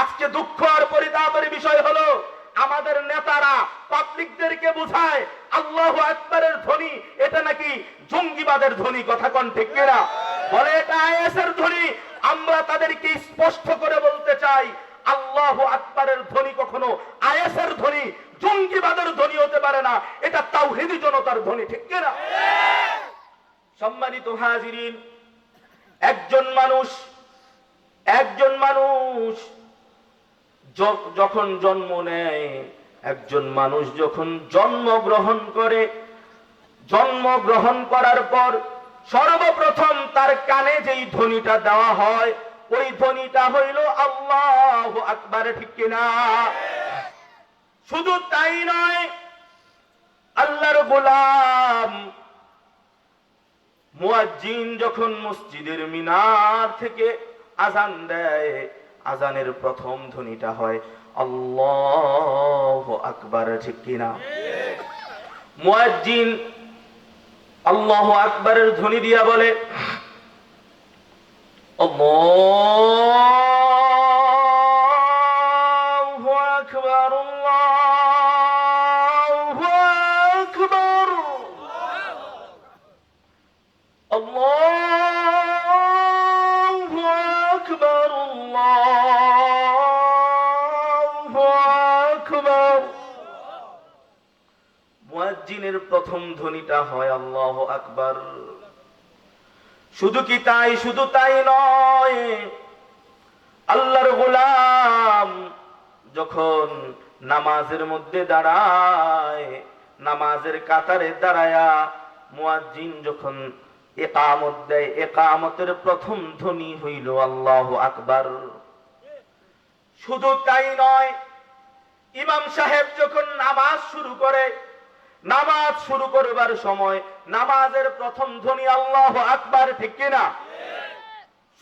আজকে দুঃখ আর পরিতাপের বিষয় হলো, আমাদের নেতারা পাবলিকদেরকে বুঝায়, আল্লাহ আকবরের ধ্বনি, এটা নাকি জঙ্গিবাদের ধ্বনি, কথা কন ঠিক কিনা বলে, এটা আইএসের ধ্বনি, আমরা তাদেরকে স্পষ্ট করে বলতে চাই, আল্লাহ আকবরের ধ্বনি কখনো আইএসের ধ্বনি, জঙ্গিবাদের ধ্বনি হতে পারে না, এটা তাওহিদি জনতার ধ্বনি, ঠিক কিনা সম্মানিত হাজিরিন, একজন মানুষ একজন মানুষ যখন জন্ম নেয়, একজন মানুষ যখন জন্মগ্রহণ করে, জন্মগ্রহণ করার পর সর্বপ্রথম তার কানে যেই ধ্বনিটা দেওয়া হয়, ওই ধ্বনিটা হইল আল্লাহ আকবার, ঠিক কিনা শুধু তাই নয়, আল্লাহর গোলাম মুয়াজ্জিন যখন মসজিদের মিনার থেকে আজান দেয় আজানের প্রথম ধ্বনিটা হয়, আল্লাহ আকবার ঠিক কিনা মুয়াজ্জিন আল্লাহ আকবরের ধ্বনি দিয়া বলে, আল্লাহু মুয়াজ্জিনের প্রথম ধ্বনিটা হয় আল্লাহ আকবার। শুধু কি তাই? শুধু তাই নয়, আল্লাহর গোলাম যখন নামাজের মধ্যে দাঁড়ায়, নামাজের কাতারে দাঁড়ায়া মুয়াজ্জিন যখন একামত দেয় একামতের প্রথম ধ্বনি হইল আল্লাহ আকবার। শুধু তাই নয়, ইমাম সাহেব যখন নামাজ শুরু করে, নামাজ শুরু করবার সময় নামাজের প্রথম ধ্বনি আল্লাহ আকবার, ঠিক কিনা?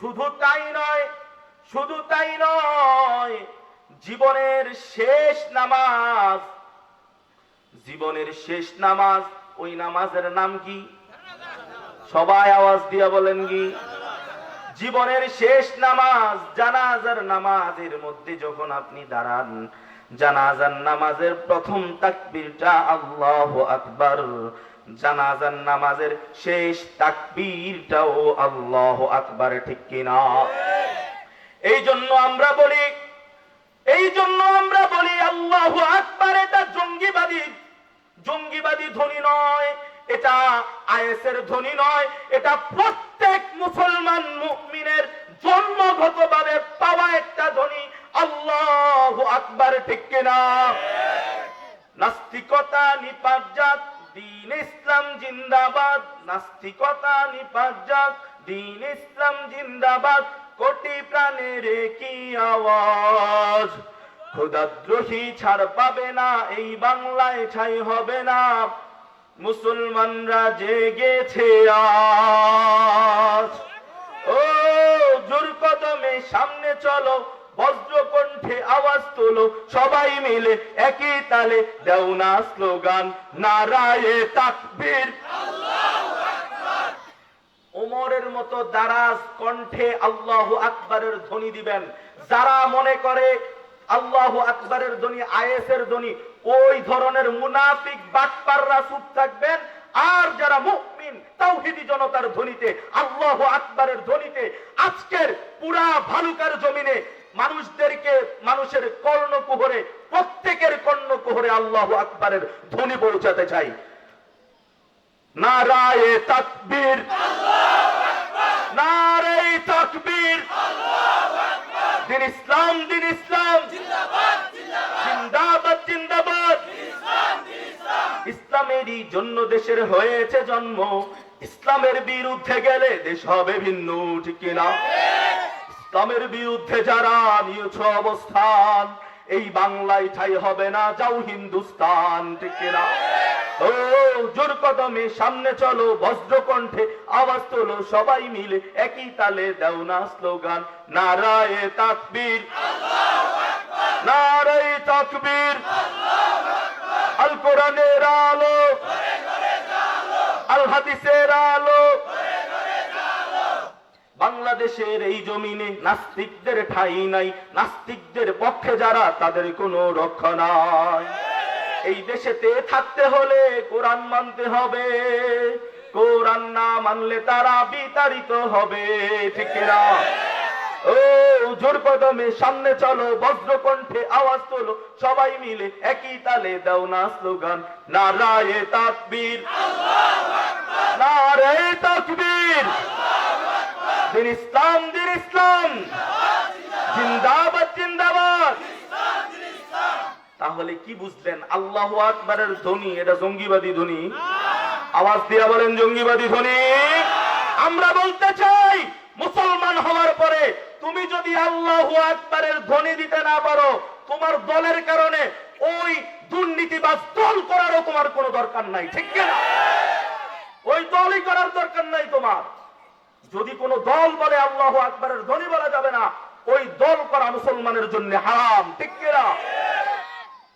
শুধু তাই নয়, শুধু তাই নয়, জীবনের শেষ নামাজ, জীবনের শেষ নামাজ, ওই নামাজের নাম কি? সবাই আওয়াজ দিয়া বলেন কি? জীবনের শেষ নামাজ, জানাজার নামাজের মধ্যে যখন আপনি দাঁড়ান, জানাজার নামাজের প্রথম তাকবীরটা আল্লাহ আকবার। জানাজার নামাজের শেষ তাকবীরটাও আল্লাহ আকবার, ঠিক কিনা এই জন্য আমরা বলি এই জন্য আমরা বলি আল্লাহ আকবার এটা জঙ্গিবাদী। জঙ্গিবাদী ধ্বনি নয় এটা আইএসের ধ্বনি নয়, এটা প্রত্যেক মুসলমান মুমিনের জন্মগতভাবে পাওয়া একটা ধ্বনি আল্লাহ আকবার, ঠিক কিনা? নাস্তিকতা নিপাজ্জাত দিন ইসলাম জিন্দাবাদ। নাস্তিকতা নিপাজ্জাত দিন ইসলাম জিন্দাবাদ। কোটি প্রাণের কি আওয়াজ? খোদাদ্রোহী ছাড় পাবে না, এই বাংলায় ঠাই হবে না। মুসলমানরা জেগেছে আজ। ও জোর কদমে সামনে চলো বজ্র কণ্ঠে আওয়াজ তোলো, সবাই মিলে একই তালে দেও না স্লোগান, নারায়ে তাকবীর। ওমরের মতো দারাজ কণ্ঠে আল্লাহ আকবরের ধ্বনি দিবেন। যারা মনে করে আল্লাহ আকবরের ধ্বনি, আয়েসের ধ্বনি, ওই ধরনের মুনাফিক বাটপাররা চুপ থাকবেন। আর যারা মুমিন, তাওহিদি জনতার ধ্বনিতে, আল্লাহ আকবরের ধ্বনিতে, আজকের পুরা ভালুকার জমিনে মানুষদেরকে, মানুষের কর্ণকুহরে প্রত্যেকের কর্ণকুহরে আল্লাহ আকবরের ধ্বনি পৌঁছাতে চাই। নারায়ে তাকবীর। নারায়ে তাকবীর। দিন ইসলাম দিন ইসলাম। জিন্দাবাদ জিন্দাবাদ। ইসলামেরই জন্য দেশের হয়েছে জন্ম। ইসলামের বিরুদ্ধে গেলে দেশ হবে ভিন্ন, ঠিক কিনা? ইসলামের বিরুদ্ধে যারা নিয়েছ অবস্থান, এই বাংলায় ঠাই হবে না, যাও হিন্দুস্তান, ঠিক কিনা? সামনে চলো আওয়াজ তোলো, সবাই মিলে একই তালে না স্লোগান। তাকবীর। তাকবীর। আল কোরআনের আলো। আল হাদিসের আলো। বাংলাদেশের এই জমিনে নাস্তিকদের ঠাঁই নাই। নাস্তিকদের পক্ষে যারা, তাদের কোনো রক্ষা নাই। এই দেশেতে থাকতে হলে কোরআন মানতে হবে। কোরআন না মানলে তারা বিতাড়িত হবে। ঠিক না সামনে চলো, বজ্রকণ্ঠে আওয়াজ তোলো। সবাই মিলে একই তালে দাও না স্লোগান। নারায়ে তাকবীর। নারায়ে তাকবীর। দিন ইসলাম দিন ইসলাম। জিন্দাবাদ জিন্দাবাদ। তাহলে কি বুঝলেন? আল্লাহ আকবরের ধ্বনি, এটা জঙ্গিবাদী ধ্বনি? আওয়াজ দিয়া বলেন, জঙ্গিবাদী ধ্বনি। আমরা বলতে চাই, মুসলমান হওয়ার পরে তুমি যদি আল্লাহ আকবরের ধ্বনি দিতে না পারো, তোমার দলের কারণে ওই দুর্নীতিবাজ দল করারও তোমার কোনো দরকার নাই, ঠিক না? ওই দলই করার দরকার নাই তোমার। যদি কোনো দল বলে আল্লাহ আকবরের ধ্বনি বলা যাবে না, ওই দল করা মুসলমানের জন্য হারাম, ঠিক কিনা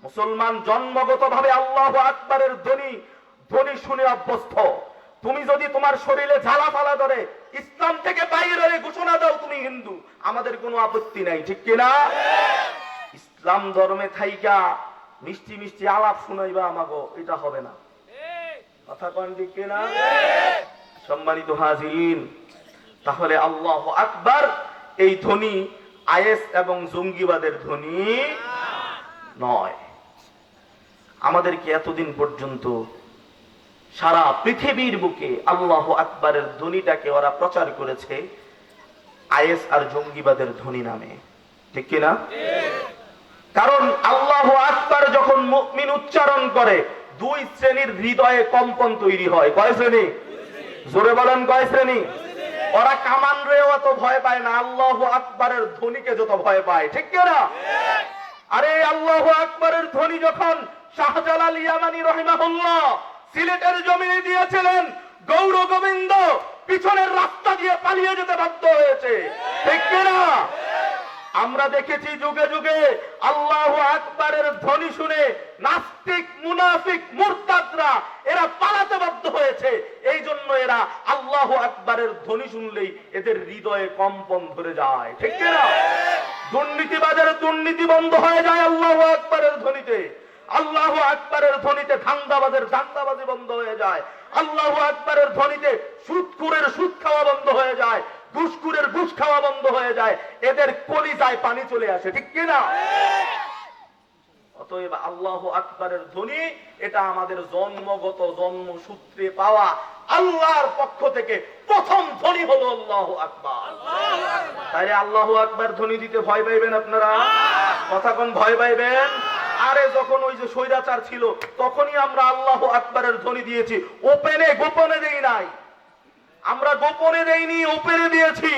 মুসলমান জন্মগত ভাবে আল্লাহ আকবরের ধ্বনি ধ্বনি শুনে অভ্যস্ত। তুমি যদি তোমার শরীরে ঝালা ফালা ধরে, ইসলাম থেকে বাইরে ঘোষণা দাও তুমি হিন্দু, আমাদের কোনো আপত্তি নাই, ঠিক কিনা ইসলাম ধর্মে থাইকা মিষ্টি মিষ্টি আলাপ শুনাইবা আমাগো, এটা হবে না। কথা কন ঠিক কিনা সম্মানিত হাজিরিন, তাহলে আল্লাহ আকবার এই ধ্বনি আইএস এবং জঙ্গিবাদের ধ্বনি নয়। আমাদেরকে এতদিন পর্যন্ত সারা পৃথিবীর বুকে আল্লাহ আকবরের ধ্বনিটাকে ওরা প্রচার করেছে আইএস আর জঙ্গিবাদের ধ্বনি নামে। ঠিক কিনা? কারণ আল্লাহ আকবর যখন মুমিন উচ্চারণ করে, দুই শ্রেণির হৃদয়ে কম্পন তৈরি হয়। কয় শ্রেণি? জোরে বলেন কয় শ্রেণি? ওরা কামান রেও এত ভয় পায় না, আল্লাহ আকবরের ধ্বনিকে যত ভয় পায়। ঠিক কিনা? আরে আল্লাহ আকবরের ধ্বনি যখন শাহজালাল ইয়ামানি রহিমাহুল্লাহ সিলেটের জমিনে দিয়েছিলেন গৌর গোবিন্দ, পিছনের রাস্তা দিয়ে পালিয়ে যেতে বাধ্য হয়েছে। ঠিক কিনা? আমরা দেখেছি যুগে যুগে আল্লাহ আকবরের ধ্বনি শুনে নাস্তিক, মুনাফিক, মুরতাদরা এরা পালাতে বাধ্য হয়েছে। এই জন্য এরা আল্লাহ আকবরের ধ্বনি শুনলেই এদের হৃদয়ে কম্পন ধরে যায়। ঠিক কিনা? দুর্নীতিবাজের দুর্নীতি বন্ধ হয়ে যায় আল্লাহ আকবরের ধ্বনিতে। আল্লাহ আকবরের ধ্বনিতে ধান্দাবাজের ধান্দাবাজি বন্ধ হয়ে যায়। আল্লাহ আকবরের ধ্বনিতে সুদকুরের সুদ খাওয়া বন্ধ হয়ে যায়। ঘুষকুরের ঘুষ খাওয়া বন্ধ হয়ে যায়। এদের কলিজায় পানি চলে আসে ঠিক কিনা অতএব আল্লাহ আকবরের ধ্বনি এটা আমাদের জন্মগত জন্ম সূত্রে পাওয়া আল্লাহর পক্ষ থেকে প্রথম ধ্বনি হলো আল্লাহ আকবর। তাই আল্লাহ আকবার ধ্বনি দিতে ভয় পাইবেন আপনারা? কথা কোন ভয় পাইবেন? আরে যখন ওই যে স্বৈরাচার ছিল, তখনই আমরা আল্লাহ আকবরের ধ্বনি দিয়েছি, ওপেনে গোপনে দেই নাই। আমরা গোপনে দেইনি, ওপেনে দিয়েছি।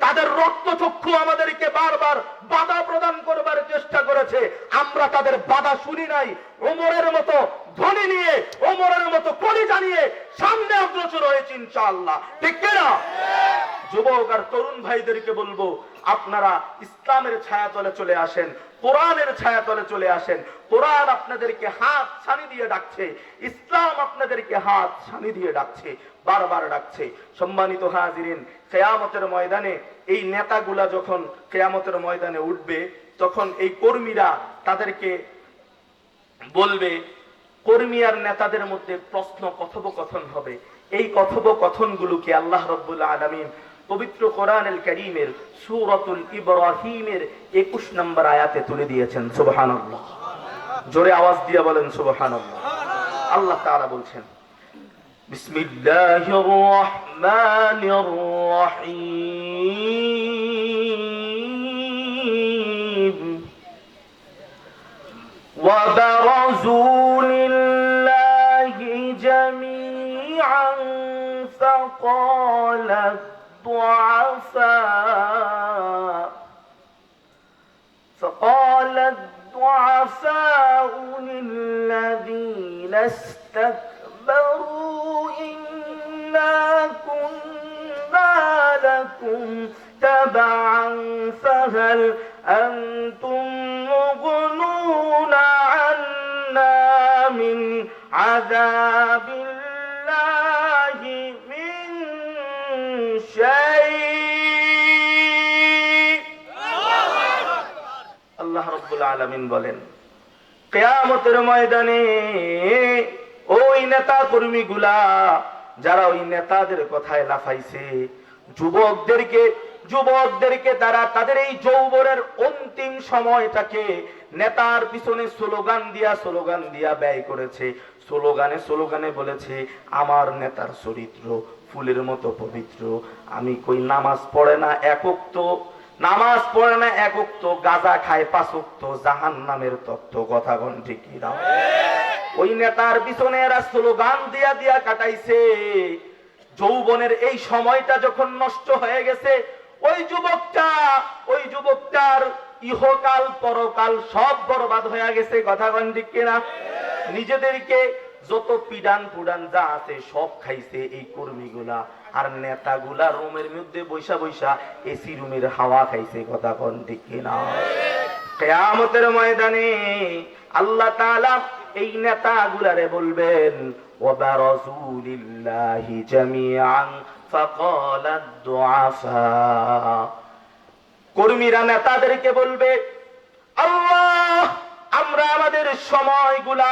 তাদের রক্তচক্ষু আমাদেরকে বারবার বাধা প্রদান করবার চেষ্টা করেছে। আমরা তাদের বাধা শুনি নাই। ওমরের মতো ধ্বনি নিয়ে, ওমরের মতো কলি জানিয়ে সামনে অগ্রসর হয়েছে ইনশাআল্লাহ। ঠিক কিনা? যুবক আর তরুণ ভাইদেরকে বলব আপনারা ইসলামের ছায়া তলে চলে আসেন, কোরআনের ছায়া তলে চলে আসেন। কোরআন আপনাদেরকে হাত ছানি দিয়ে ডাকছে, ইসলাম আপনাদেরকে হাত ছানি দিয়ে ডাকছে, বারবার ডাকছে। সম্মানিত হাজিরিন, কেয়ামতের ময়দানে এই নেতাগুলা যখন কেয়ামতের ময়দানে উঠবে, তখন এই কর্মীরা তাদেরকে বলবে কর্মী আর নেতাদের মধ্যে প্রশ্ন কথোপকথন হবে। এই কথোপকথনগুলোকে আল্লাহ রব্বুল আলমিন পবিত্র কোরআনুল করিমের, সুরতুল ইব্রাহিমের একুশ নম্বর আয়াতে তুলে দিয়েছেন সুবহান জোরে আওয়াজ দিয়ে বলেন সুবহান আল্লাহ তাআলা বলছেন, বিসমিল্লাহির রহমানির রহিম। ضعفاء للذين استكبروا إنا كنا لكم تبعا فهل أنتم مغنون عنا من عذاب الله من شيء আল্লাহ রব্বুল আলমিন বলেন কেয়ামতের ময়দানে ওই নেতা কর্মীগুলা, যারা ওই নেতাদের কথায় লাফাইছে, যুবকদেরকে যুবকদেরকে তারা তাদের এই যৌবনের অন্তিম সময়টাকে নেতার পিছনে স্লোগান দিয়া স্লোগান দিয়া ব্যয় করেছে। স্লোগানে স্লোগানে বলেছে, আমার নেতার চরিত্র ফুলের মতো পবিত্র। আমি কই নামাজ পড়ে না একক তো নামাজ পড়ে না একক তো গাজা খায় পাঁচক্ত জাহান নামের তত্ত্ব কথা গণ ঠিক না? ওই নেতার পিছনে এরা স্লোগান দিয়া দিয়া কাটাইছে। যৌবনের এই সময়টা যখন নষ্ট হয়ে গেছে, ওই যুবকটা, ওই যুবকটার ইহকাল, পরকাল সব বরবাদ হয়ে গেছে, কথা কন ঠিক কিনা নিজেদেরকে যত পিডান পুডান যা আছে সব খাইছে এই কর্মীগুলা আর নেতাগুলা রুমের মধ্যে বৈশা বৈশা এসি রুমের হাওয়া খাইছে কথা কন ঠিক কিনা কেয়ামতের ময়দানে আল্লাহ তাআলা এই নেতাগুলারে বলবেন وبرزوا لله جميعا فقال الضعفاء কর্মীরা নেতাদেরকে বলবে আল্লাহ আমরা আমাদের সময়গুলা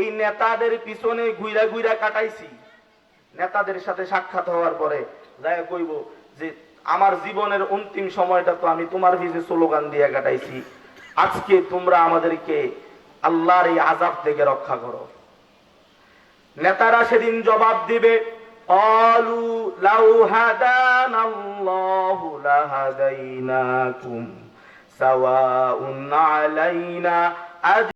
এই নেতাদের পিছনে ঘুইরা ঘুইরা কাটাইছি। নেতাদের সাথে সাক্ষাৎ হওয়ার পরে যাই কইব যে, আমার জীবনের অন্তিম সময়টা তো আমি তোমার ভিজে স্লোগান দিয়ে কাটাইছি। আজকে তোমরা আমাদেরকে আল্লাহর এই আজাব থেকে রক্ষা করো। নেতারা সেদিন জবাব দিবে অলু লাউ হাদান আল্লাহু লাহাদাইনাকুম সাওয়াউন আলাইনা